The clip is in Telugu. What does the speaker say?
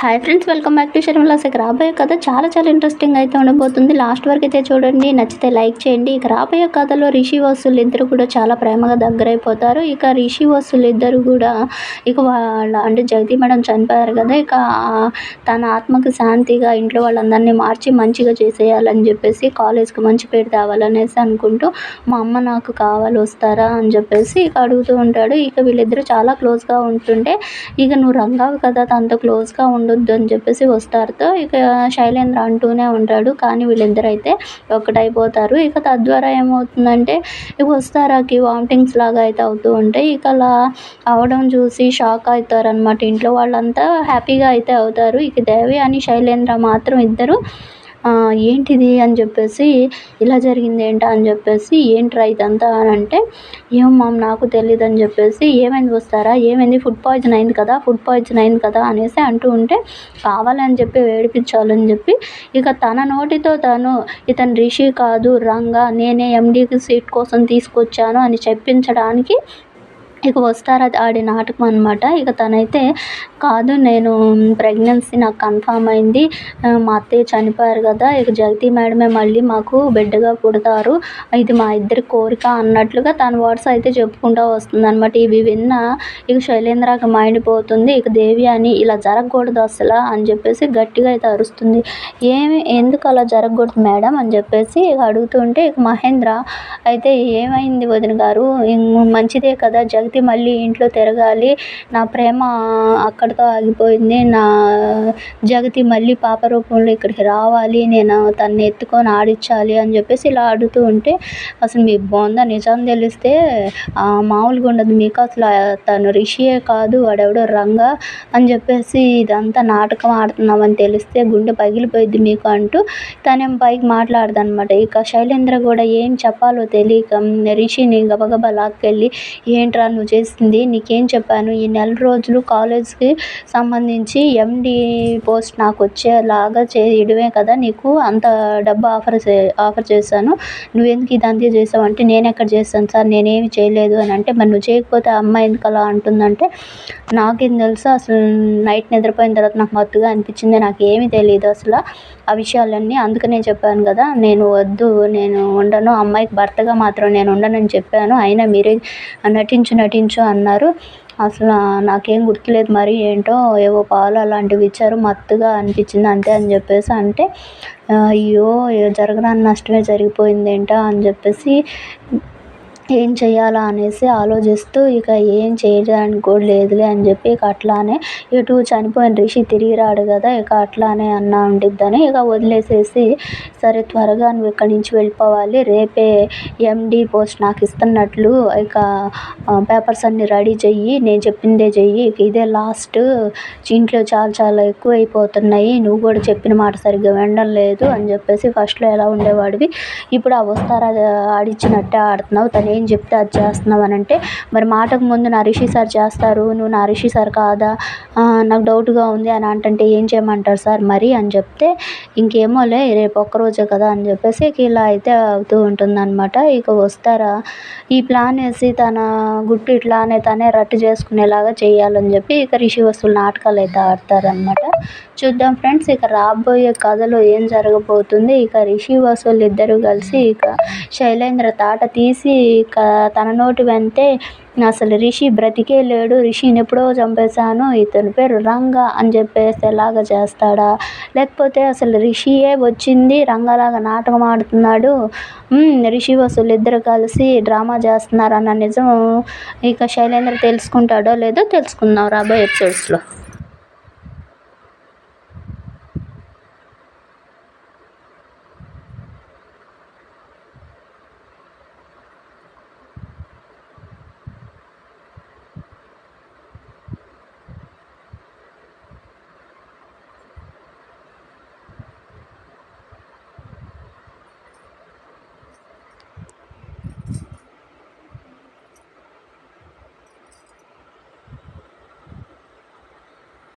Hi friends welcome back to Sharmila's ఇక రాబోయే కథ చాలా చాలా ఇంట్రెస్టింగ్ అయితే ఉండబోతుంది. లాస్ట్ వరకు అయితే చూడండి నచ్చితే లైక్ చేయండి. ఇక రాబోయే కథలో రిషి వసులు ఇద్దరు కూడా చాలా ప్రేమగా దగ్గరైపోతారు. ఇక రిషి వస్తువులు ఇద్దరు కూడా ఇక వాళ్ళ అంటే జగతి మేడం చనిపోయారు కదా ఇక తన ఆత్మకు శాంతిగా ఇంట్లో వాళ్ళందరినీ మార్చి మంచిగా చేసేయాలని చెప్పేసి కాలేజ్కి మంచి పేరు తేవాలనేసి అనుకుంటూ మా అమ్మ నాకు కావాలి వస్తారా? అని చెప్పేసి ఇక అడుగుతూ ఉంటాడు. ఇక వీళ్ళిద్దరూ చాలా క్లోజ్గా ఉంటుంటే ఇక నువ్వు రంగావు కదా తనతో క్లోజ్గా ఉండు ఉండొద్దు అని చెప్పేసి వస్తారుతో ఇక శైలేంద్ర అంటూనే ఉంటాడు. కానీ వీళ్ళిద్దరు అయితే ఒకటైపోతారు ఇక తద్వారా ఏమవుతుందంటే ఇక వస్తారాకి వామిటింగ్స్ లాగా అయితే అవుతూ ఉంటాయి. ఇక అలా అవడం చూసి షాక్ అవుతారనమాట ఇంట్లో వాళ్ళంతా. హ్యాపీగా అయితే అవుతారు. ఇక దేవి అని శైలేంద్ర మాత్రం ఇద్దరు ఏంటిది అని చెప్పేసి ఇలా జరిగింది ఏంటా అని చెప్పేసి ఏంట్రా ఇదంతా అని అంటే ఏం మామ్ నాకు తెలియదు అని చెప్పేసి ఏమైంది వస్తారా ఏమైంది ఫుడ్ పాయిజన్ అయింది కదా ఫుడ్ పాయిజన్ అయింది కదా అనేసి అంటూ ఉంటే కావాలని చెప్పి వేడిపించాలని చెప్పి ఇక తన నోటితో తను ఇతను రిషి కాదు రంగా నేనే ఎండీకి సీట్ కోసం తీసుకొచ్చాను అని చెప్పించడానికి ఇక వస్తారు? అది ఆడే నాటకం అనమాట ఇక తనైతే కాదు నేను ప్రెగ్నెన్సీ నాకు కన్ఫామ్ అయింది. మా అత్తయ్య చనిపోయారు కదా. ఇక జగతి మేడమే మళ్ళీ మాకు బిడ్డగా పుడతారు. ఇది మా ఇద్దరి కోరిక అన్నట్లుగా తన వర్డ్స్ అయితే చెప్పుకుంటూ వస్తుంది అనమాట ఇవి విన్న ఇక శైలేంద్రకి మైండ్ పోతుంది. ఇక దేవి అని ఇలా జరగకూడదు అసలు అని చెప్పేసి గట్టిగా అయితే అరుస్తుంది. ఏమి ఎందుకు అలా జరగకూడదు మేడం అని చెప్పేసి ఇక అడుగుతుంటే ఇక మహేంద్ర అయితే ఏమైంది వదిన గారు? మంచిదే కదా జగతి జగతి మళ్ళీ ఇంట్లో తిరగాలి. నా ప్రేమ అక్కడితో ఆగిపోయింది. నా జగతి మళ్ళీ పాప రూపంలో ఇక్కడికి రావాలి. నేను తన్ని ఎత్తుకొని ఆడించాలి అని చెప్పేసి ఇలా ఆడుతూ ఉంటే అసలు మీకు బాగుందా? నిజం తెలిస్తే మామూలుగా ఉండదు. మీకు అసలు తను రిషియే కాదు వాడెవడో రంగా అని చెప్పేసి ఇదంతా నాటకం ఆడుతున్నామని తెలిస్తే గుండె పగిలిపోయింది మీకు అంటూ తనేం పైకి మాట్లాడదనమాట. ఇక శైలేంద్ర కూడా ఏం చెప్పాలో తెలియక రిషిని గబగబా లాక్కెళ్ళి ఏంట్రా నువ్వు చేసింది నీకేం చెప్పాను? ఈ నెల రోజులు కాలేజ్కి సంబంధించి ఎండి పోస్ట్ నాకు వచ్చేలాగా చేయడమే కదా నీకు అంత డబ్బు ఆఫర్ చే ఆఫర్ చేశాను. నువ్వెందుకు ఇదంతా చేసావు? అంటే నేను ఎక్కడ చేస్తాను సార్? నేనేమి చేయలేదు అని అంటే మరి నువ్వు చేయకపోతే అమ్మాయి ఎందుకు అలా అంటుందంటే నాకేం తెలుసు అసలు నైట్ నిద్రపోయిన తర్వాత నాకు మత్తుగా అనిపించింది నాకు ఏమీ తెలియదు అసలు ఆ విషయాలన్నీ. అందుకనే చెప్పాను కదా నేను వద్దు నేను ఉండను అమ్మాయికి భర్తగా మాత్రం నేను ఉండనని చెప్పాను. అయినా మీరే నటించిన నటించు అన్నారు. అసలు నాకేం గుర్తులేదు మరి ఏంటో ఏవో పాలు అలాంటివి ఇచ్చారు మత్తుగా అనిపించింది అంతే అని చెప్పేసి అంటే అయ్యో జరగరాని నష్టమే జరిగిపోయింది ఏంటో అని చెప్పేసి ఏం చేయాలా అనేసి ఆలోచిస్తూ ఇక ఏం చేయడానికి కూడా లేదులే అని చెప్పి ఇక అట్లానే ఇటు చనిపోయిన రిషి తిరిగి రాడు కదా ఇక అట్లానే అన్నా ఉండిద్దని ఇక వదిలేసేసి సరే త్వరగా నువ్వు ఇక్కడి నుంచి వెళ్ళిపోవాలి రేపే ఎండి పోస్ట్ నాకు ఇస్తున్నట్లు ఇక పేపర్స్ అన్ని రెడీ చెయ్యి నేను చెప్పిందే చెయ్యి ఇక ఇదే లాస్ట్ ఇంట్లో చాలా చాలా ఎక్కువ అయిపోతున్నాయి నువ్వు కూడా చెప్పిన మాట సరిగ్గా వినడం లేదు అని చెప్పేసి ఫస్ట్లో ఎలా ఉండేవాడివి ఇప్పుడు ఆ వస్తారా ఆడిచ్చినట్టే ఆడుతున్నావు తను ఏం చెప్తే అది చేస్తున్నావు అని అంటే మరి మాటకు ముందు నా రిషి సార్ చేస్తారు నువ్వు నా రిషి సార్ కాదా? నాకు డౌట్గా ఉంది అని అంటే ఏం చేయమంటారు సార్ మరి? అని చెప్తే ఇంకేమోలే రేపు ఒక్కరోజే కదా అని చెప్పేసి ఇలా అయితే అవుతూ ఉంటుందన్నమాట. ఇక వస్తారా? ఈ ప్లాన్ వేసి తన గుట్టు ఇట్లానే తనే రట్టు చేసుకునేలాగా చేయాలని చెప్పి ఇక రిషి వస్తువులు నాటకాలు అయితే ఆడతారనమాట చూద్దాం ఫ్రెండ్స్ ఇక రాబోయే కథలో ఏం జరగబోతుంది? ఇక రిషి వసూలు ఇద్దరు కలిసి ఇక శైలేంద్ర తాట తీసి ఇక తన నోటి వెంటే అసలు రిషి బ్రతికే లేడు. రిషిని ఎప్పుడో చంపేశాను. ఇతని పేరు రంగా అని చెప్పేసి ఎలాగా చేస్తాడా? లేకపోతే అసలు రిషియే వచ్చింది రంగలాగా నాటకం ఆడుతున్నాడు. రిషి వసూలు ఇద్దరు కలిసి డ్రామా చేస్తున్నారన్న నిజం ఇక శైలేంద్ర తెలుసుకుంటాడో లేదో తెలుసుకుందాం రాబోయే ఎపిసోడ్స్లో